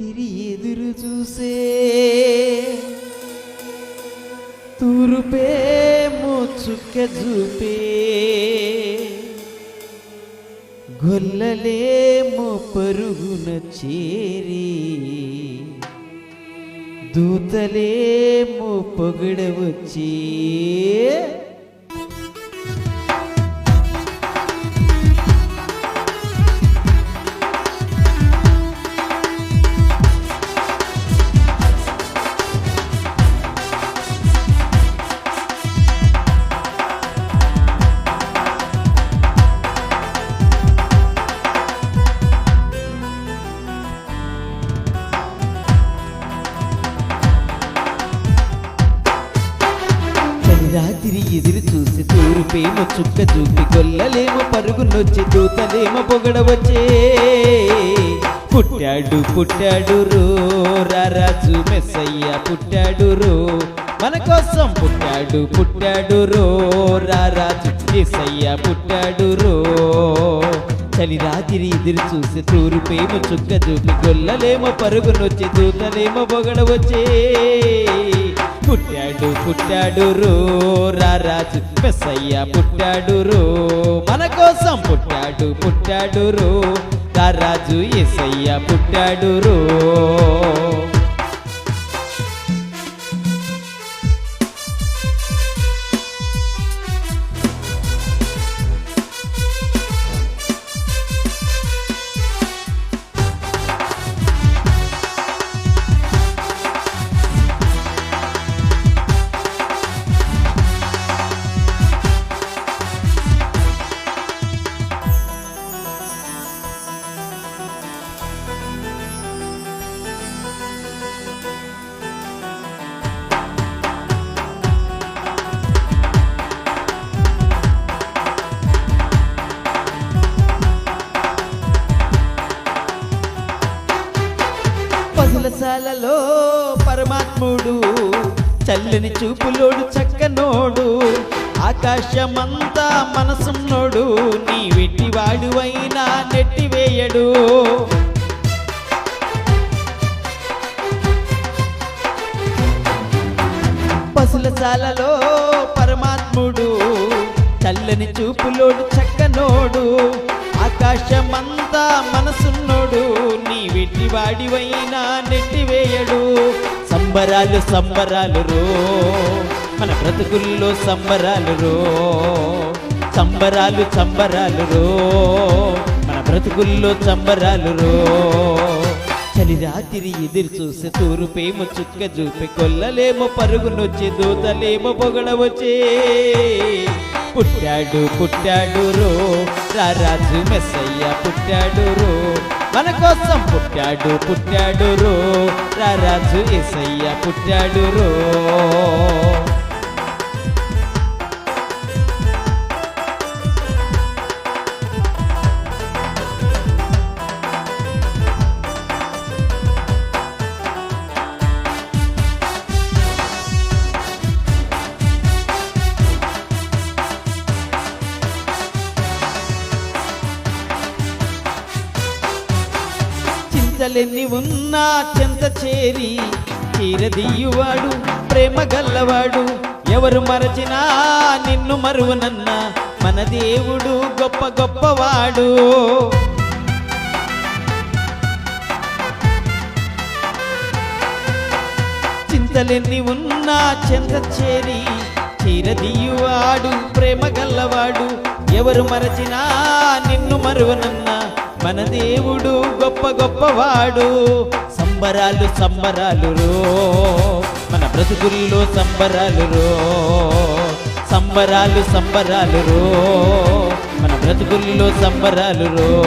తిరిగి ఎదురు చూసే తూరుపే చుక్క చూపే గొల్లలేమో పరుగున చేరి దూతలేమో పొగడవచ్చి రాత్రి ఎదురు చూసి తూరుపేమో చుక్క చూపి గొల్లలేమో పరుగునొచ్చి దూతలేమో పొగడవచ్చే పుట్టాడు పుట్టాడు రో రారాజు మెస్సయ్య పుట్టాడు రో. మన కోసం పుట్టాడు పుట్టాడు రో రారాజు మెస్సయ్య పుట్టాడు రో. చలి రాత్రి ఎదురు చూసి తూరుపేమో చుక్క చూపి గొల్లలేమో పరుగునొచ్చి దూతలేమో పొగడవచ్చే పుట్టాడు పుట్టాడు రో రారాజు పెసయ్య పుట్టాడు రో. మన కోసం పుట్టాడు పుట్టాడు రో రారాజు ఎసయ్య పుట్టాడు రో. పసులశాలలో పరమాత్ముడు చల్లని చూపులోడు చక్కనోడు ఆకాశమంతా మనసున్నోడు నీ వెట్టివాడువైనా నెట్టివేయడు. పసులశాలలో పరమాత్ముడు చల్లని చూపులోడు చక్కనోడు ఆకాశమంతా మనసున్న నీ వెట్టివాడివైనా నెట్టివేయడు. సంబరాలు సంబరాలు రో మన బ్రతుకుల్లో సంబరాలు రో సంబరాలు సంబరాలు రో మన బ్రతుకుల్లో సంబరాలు రో చలి రాత్రి ఎదురు చూసి తూరుపేమో చుక్క చూపి కొల్లలేమో పరుగునొచ్చి దూతలేమో పొగడవచ్చే. పుట్టాడు పుట్టాడు రో. రారాజు మెస్సయ్య పుట్టాడు రో. మన కోసం పుట్టాడు పుట్టాడు రో. రారాజు ఎసయ్య పుట్టాడు రో. చింతలెన్ని ఉన్నా చెంత చేరి తీరదీయువాడు ప్రేమ గల్లవాడు ఎవరు మరచినా నిన్ను మరువనన్న మన దేవుడు గొప్ప గొప్పవాడు. చింతలెన్ని ఉన్నా చెంత చేరి తీరదీయువాడు ప్రేమ గల్లవాడు ఎవరు మరచినా నిన్ను మరువనన్నా మన దేవుడు గొప్ప గొప్పవాడు. సంబరాలు సంబరాలు రో. మన బ్రతుకుల్లో సంబరాలు రో. సంబరాలు సంబరాలు రో. మన బ్రతుకుల్లో సంబరాలు రో.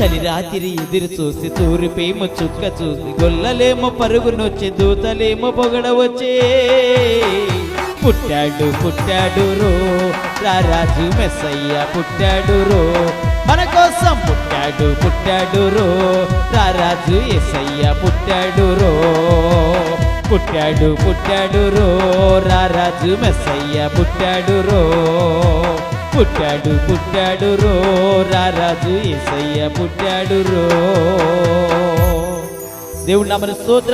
చలి రాత్రి ఎదురు చూసి తూరిపేమో చుక్క చూసి గొల్లలేమో పరుగునొచ్చి దూతలేమో పొగడవచ్చే పుట్టాడు పుట్టాడు రో. రారాజు మెస్సయ్య పుట్టాడు రో. మన కోసం పుట్టాడు పుట్టాడు రో. రారాజు ఎసయ్య పుట్టాడు రో. పుట్టాడు పుట్టాడు రో. రారాజు మెస్సయ్య పుట్టాడు రో. పుట్టాడు పుట్టాడు రో. రారాజు ఎసయ్య పుట్టాడు రో. దేవుడు నమ్మని స్తోత్ర.